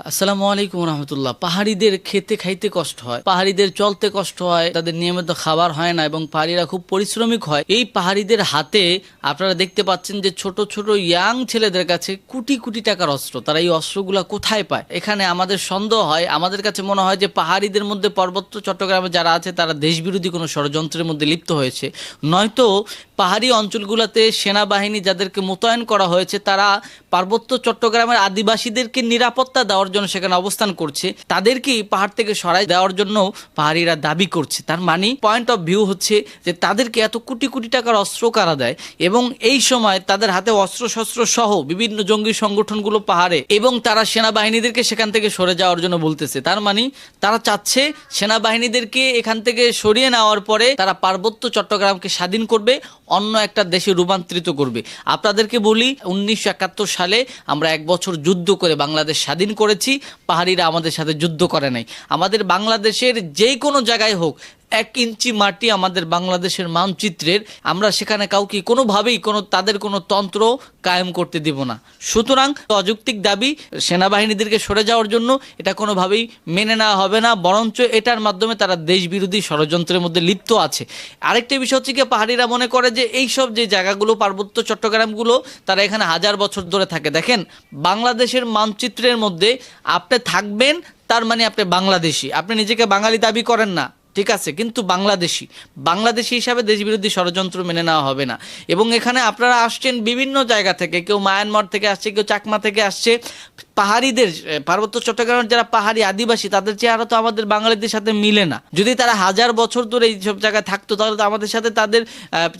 আসসালামু আলাইকুম রহমতুল্লাহ। পাহাড়িদের খেতে খাইতে কষ্ট হয়, পাহাড়িদের চলতে কষ্ট হয়, তাদের নিয়মিত খাবার হয় না এবং পাহাড়িরা খুব পরিশ্রমিক হয়। এই পাহাড়িদের হাতে আপনারা দেখতে পাচ্ছেন যে ছোট ছোট ইয়াং ছেলেদের কাছে কোটি কোটি টাকার অস্ত্র। তারা এই অস্ত্রগুলা কোথায় পায়? এখানে আমাদের সন্দেহ হয়, আমাদের কাছে মনে হয় যে পাহাড়িদের মধ্যে পার্বত্য চট্টগ্রামে যারা আছে, তারা দেশবিরোধী কোনো ষড়যন্ত্রের মধ্যে লিপ্ত হয়েছে। নয়তো পাহাড়ি অঞ্চলগুলোতে সেনাবাহিনী যাদেরকে মোতায়েন করা হয়েছে, তারা পার্বত্য চট্টগ্রামের আদিবাসীদেরকে নিরাপত্তা দেওয়ার জন্য সেখানে অবস্থান করছে তাদেরকেই পাহাড় থেকে সরাই দেওয়ার জন্য পাহাড়িরা দাবি করছে। তার মানে পয়েন্ট অফ ভিউ হচ্ছে যে তাদেরকে এত কোটি কোটি টাকার অস্ত্র কারা দেয় এবং এই সময় তাদের হাতে অস্ত্র শস্ত্র সহ বিভিন্ন জঙ্গি সংগঠনগুলো পাহাড়ে এবং তারা সেনাবাহিনীদেরকে সেখান থেকে সরে যাওয়ার জন্য বলতেছে। তার মানে তারা চাচ্ছে সেনাবাহিনীদেরকে এখান থেকে সরিয়ে নেওয়ার পরে তারা পার্বত্য চট্টগ্রামকে স্বাধীন করবে, অন্য একটা দেশে রূপান্তরিত করবে। আপনাদেরকে বলি, উনিশশো একাত্তর সালে আমরা এক বছর যুদ্ধ করে বাংলাদেশ স্বাধীন করেছি পাহাড়িরা আমাদের সাথে যুদ্ধ করে নাই। আমাদের বাংলাদেশের যে কোনো জায়গায় হোক এক ইঞ্চি মাটি আমাদের বাংলাদেশের মানচিত্রের, আমরা সেখানে কাউকে কোনোভাবেই কোনো, তাদের কোনো তন্ত্র কায়েম করতে দিব না। সুতরাং অযৌক্তিক দাবি সেনাবাহিনীদেরকে সরে যাওয়ার জন্য এটা কোনোভাবেই মেনে নেওয়া হবে না, বরঞ্চ এটার মাধ্যমে তারা দেশবিরোধী ষড়যন্ত্রের মধ্যে লিপ্ত আছে। আরেকটি বিষয় হচ্ছে কি পাহাড়িরা মনে করে যে এই সব যে জায়গাগুলো, পার্বত্য চট্টগ্রামগুলো, তারা এখানে হাজার বছর ধরে থাকে। দেখেন, বাংলাদেশের মানচিত্রের মধ্যে আপনি থাকবেন, তার মানে আপনি বাংলাদেশি। আপনি নিজেকে বাঙালি দাবি করেন না। ঠিক আছে, কিন্তু বাংলাদেশি। বাংলাদেশি হিসাবে দেশবিরোধী ষড়যন্ত্র মেনে নেওয়া হবে না। এবং এখানে আপনারা আসছেন বিভিন্ন জায়গা থেকে, কেউ মায়ানমার থেকে আসছে, কেউ চাকমা থেকে আসছে। পাহাড়িদের পার্বত্য চট্টগ্রামের যারা পাহাড়ি আদিবাসী, তাদের চেহারা তো আমাদের বাঙালিদের সাথে মিলে না। যদি তারা হাজার বছর ধরে এইসব জায়গায় থাকতো, তাহলে তো আমাদের সাথে তাদের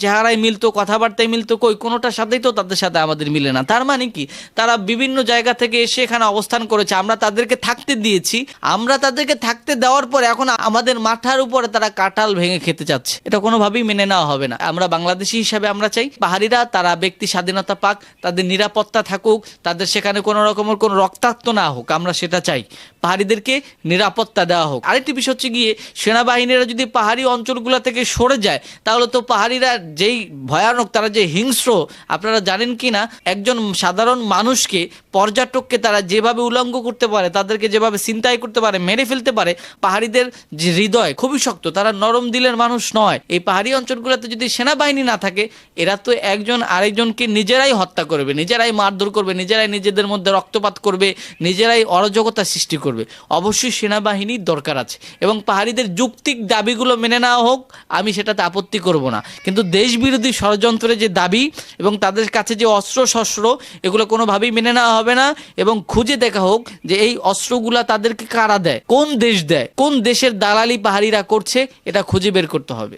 চেহারায় মিলতো, কথাবার্তায় মিলতো, কই, কোনোটার সাথেই তো তাদের সাথে আমাদের মিলে না। তার মানে কি? তারা বিভিন্ন জায়গা থেকে এসে এখানে অবস্থান করেছে। আমরা তাদেরকে থাকতে দিয়েছি। আমরা তাদেরকে থাকতে দেওয়ার পর এখন আমাদের মাথার উপরে তারা কাঁঠাল ভেঙে খেতে চাচ্ছে। এটা কোনোভাবেই মেনে নেওয়া হবে না। আমরা বাংলাদেশি হিসাবে আমরা চাই পাহাড়িরা তারা ব্যক্তি স্বাধীনতা পাক, তাদের নিরাপত্তা থাকুক, তাদের সেখানে কোনো রকমের কোনো রক্তাক্ত না হোক, আমরা সেটা চাই। পাহাড়িদেরকে নিরাপত্তা দেওয়া হোক। আরেকটি বিষয় হচ্ছে গিয়ে, সেনাবাহিনীরা যদি পাহাড়ি অঞ্চলগুলো থেকে সরে যায়, তাহলে তো পাহাড়িরা যেই ভয়ানক, তারা যে হিংস্র, আপনারা জানেন কি না, একজন সাধারণ মানুষকে, পর্যটককে তারা যেভাবে উলঙ্গ করতে পারে, তাদেরকে যেভাবে চিন্তাই করতে পারে, মেরে ফেলতে পারে, পাহাড়িদের যে হৃদয়, খুবই শক্ত তারা নরম দিলের মানুষ নয়। এই পাহাড়ি অঞ্চলগুলোতে যদি সেনাবাহিনী না থাকে, এরা তো একজন আরেকজনকে নিজেরাই হত্যা করবে, নিজেরাই মারধর করবে, নিজেরাই নিজেদের মধ্যে রক্তপাত করবে, নিজেরাই অরাজকতা সৃষ্টি করবে। অবশ্যই সেনাবাহিনীর দরকার আছে এবং পাহাড়িদের যুক্তিক দাবিগুলো মেনে নেওয়া হোক, আমি সেটাতে আপত্তি করব না। কিন্তু দেশবিরোধী ষড়যন্ত্রের যে দাবি এবং তাদের কাছে যে অস্ত্র শস্ত্র এগুলো কোনোভাবেই মেনে নেওয়া হবে না এবং খুঁজে দেখা হোক যে এই অস্ত্রগুলা তাদেরকে কারা দেয়, কোন দেশ দেয়, কোন দেশের দালালি পাহাড়িরা করছে এটা খুঁজে বের করতে হবে।